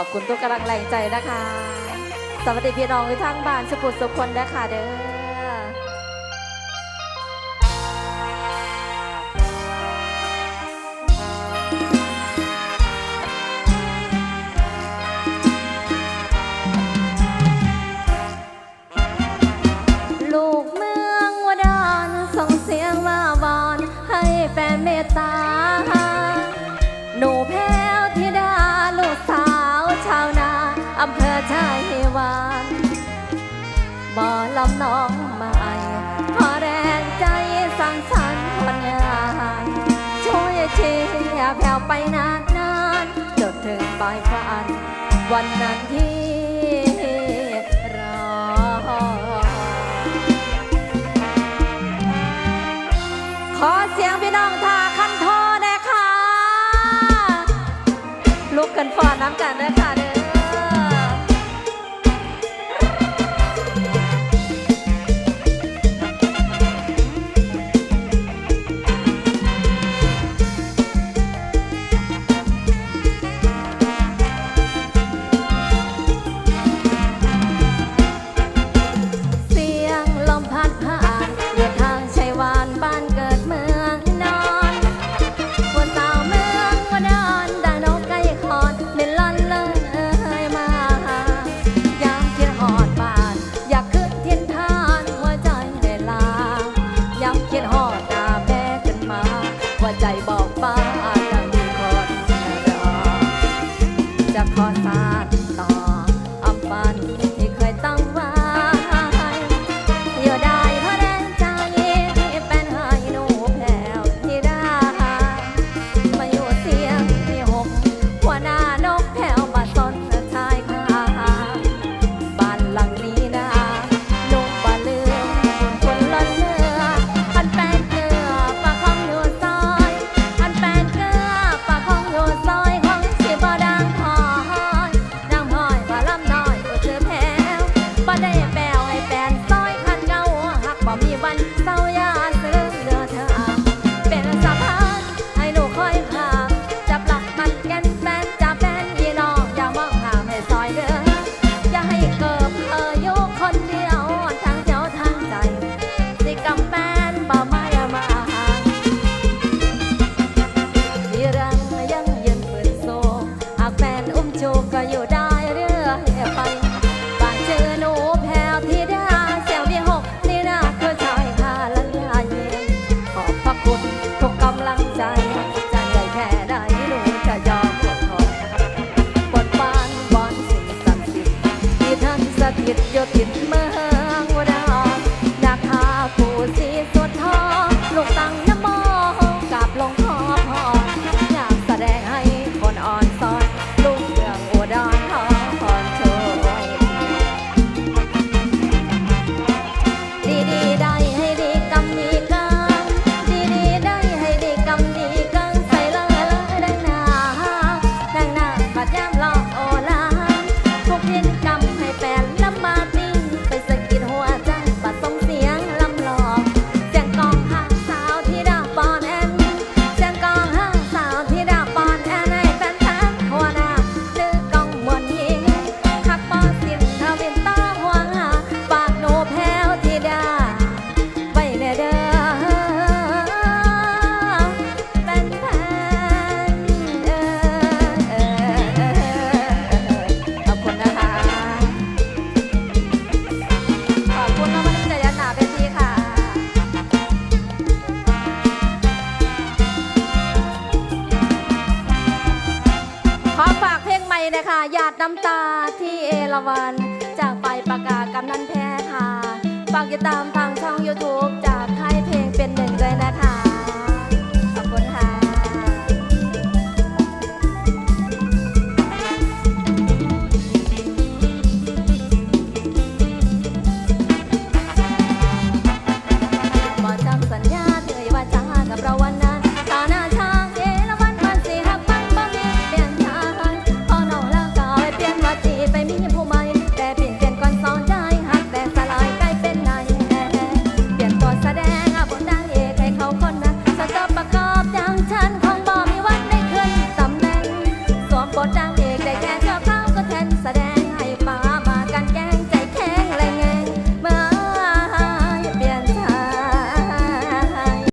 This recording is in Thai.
ขอบคุณทุกกำลังแรงใจนะคะ สวัสดีพี่น้องทั้งบ้านสุขุสุขคนนะคะเด้อ มอลำน้องใหม่พอแรงใจสั่งสันค์ผลงานช่วยเชียแผ่วไปนานนานจนถึงปลายฝัน วันนั้นที่รอ ขอเสียงพี่น้องทาคันโทนะคะลุกกันฟอนน้ำกันนะคะ not ทิศโยทิศมา เลยค่ะหยาดน้ำตาที่เอราวัน จากไปประกาศกำนันแพ้ค่ะฝากติดตามทางช่อง YouTube จากไทย 但